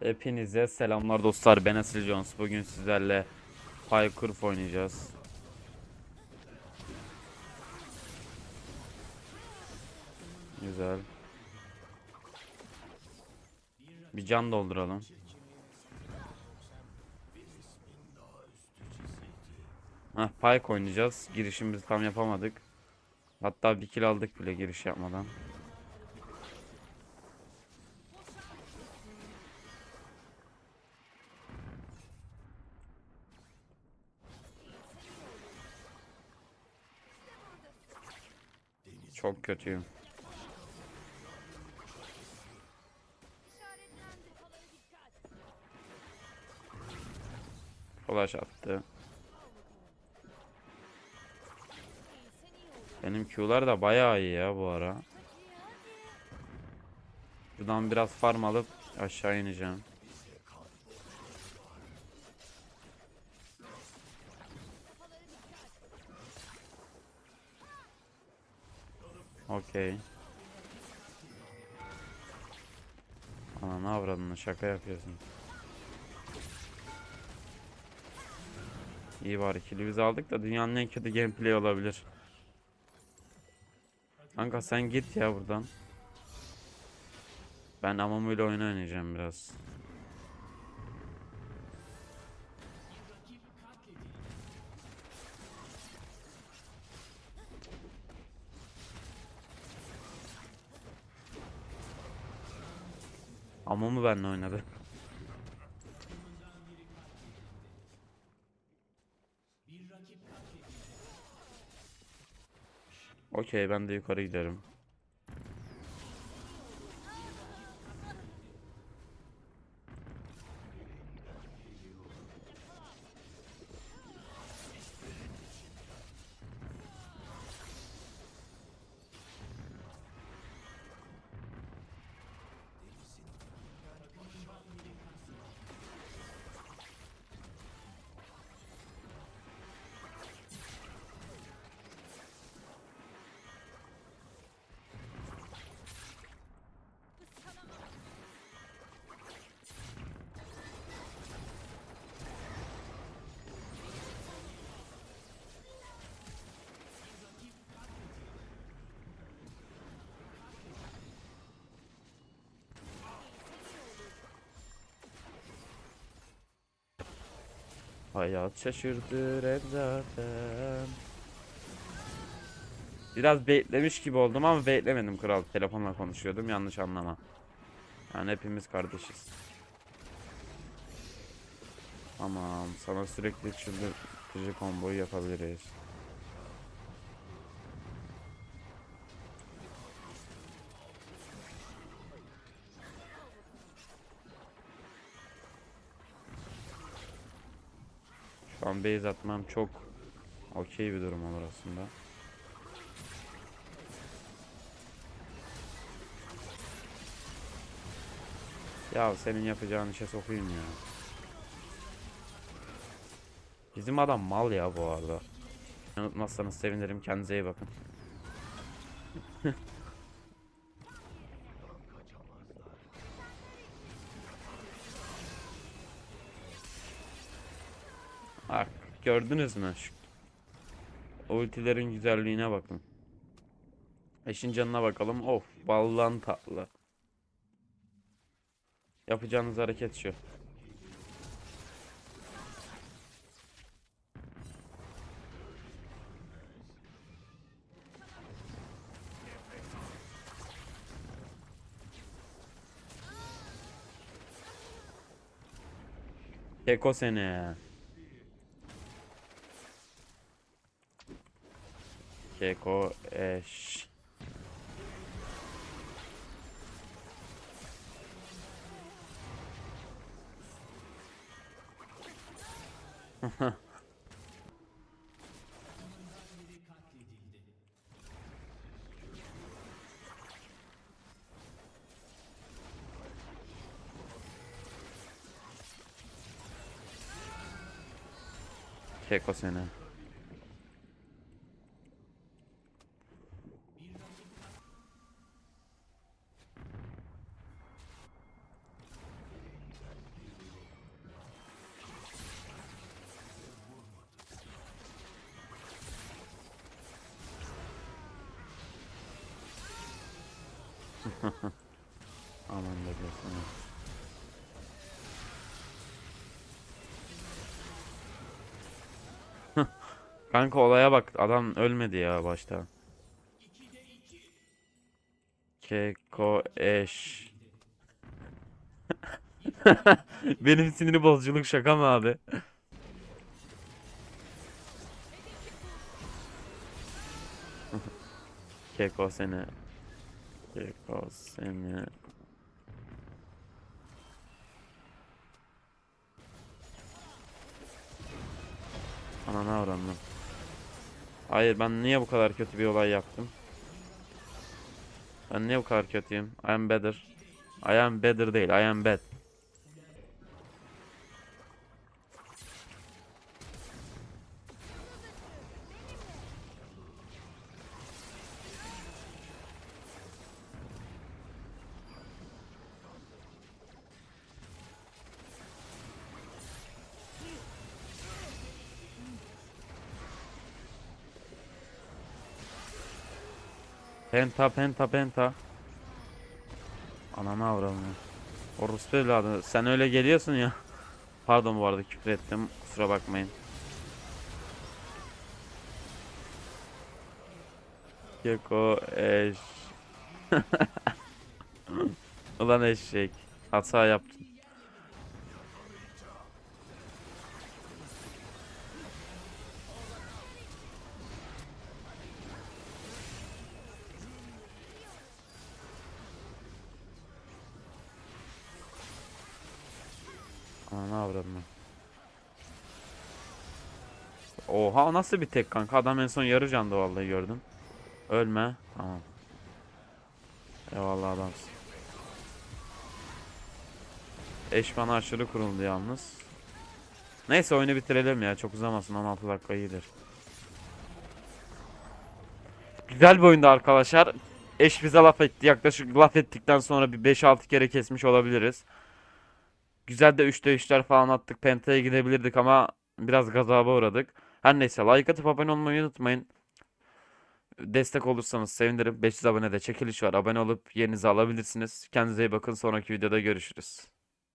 Hepinize selamlar dostlar. Ben Asil Jones. Bugün sizlerle Parkour oynayacağız. Güzel. Bir can dolduralım. Heh, Pike oynayacağız. Girişimizi tam yapamadık. Hatta bir kill aldık bile giriş yapmadan. Çok kötüyüm. Flash attı. Benim Q'lar da bayağı iyi ya bu ara. Buradan biraz farm alıp aşağı ineceğim. Okey. Ana ne avradını şaka yapıyorsun. İyi var ikili biz aldık da dünyanın en kötü gameplay olabilir. Kanka sen git ya buradan. Ben Amamu ile oyun oynayacağım biraz. Amamu benimle oynadı. Okey ben de yukarı giderim. Hayat şaşırtır hep zaten. Biraz beklemiş gibi oldum ama beklemedim kral. Telefonla konuşuyordum yanlış anlama. Yani hepimiz kardeşiz. Tamam sana sürekli çıldırtıcı komboyu yapabiliriz. Şu an base atmam çok okey bir durum olur aslında. Ya senin yapacağın işe sokayım ya. Bizim adam mal ya bu arada. Unutmazsanız sevinirim. Kendinize iyi bakın. gördünüz mü? Şu ultilerin güzelliğine bakın. Eşin canına bakalım. Of ballan tatlı. Yapacağınız hareket şu. Keko seni. Keko eş. Keko seni. Aman da. Kanka olaya bak adam ölmedi ya başta. Keko eş. Benim siniri bozuculuk şaka mı abi? Keko seni. Seni. Ananı avrandım. Hayır ben niye bu kadar kötü bir olay yaptım? Ben niye bu kadar kötüyüm? I am better. I am better değil. I am bad. Penta penta penta. Ananı avramıyor. Orospu evladı sen öyle geliyorsun ya. Pardon bu arada küfür ettim. Kusura bakmayın. Keko eş. Ulan eşek. Hata yaptın. Ananı avradım. Oha nasıl bir tek kanka? Adam en son yarı candı vallahi gördüm. Ölme. Tamam. Eyvallah adamsın. Eş bana aşırı kuruldu yalnız. Neyse oyunu bitirelim ya. Çok uzamasın 16 dakika iyidir. Güzel bir oyundu arkadaşlar. Eş bize laf etti. Yaklaşık laf ettikten sonra bir 5-6 kere kesmiş olabiliriz. Güzel de 3'te 3'ler falan attık. Penta'ya gidebilirdik ama biraz gazaba uğradık. Her neyse like atıp abone olmayı unutmayın. Destek olursanız sevinirim. 500 abone de çekiliş var. Abone olup yerinizi alabilirsiniz. Kendinize iyi bakın. Sonraki videoda görüşürüz.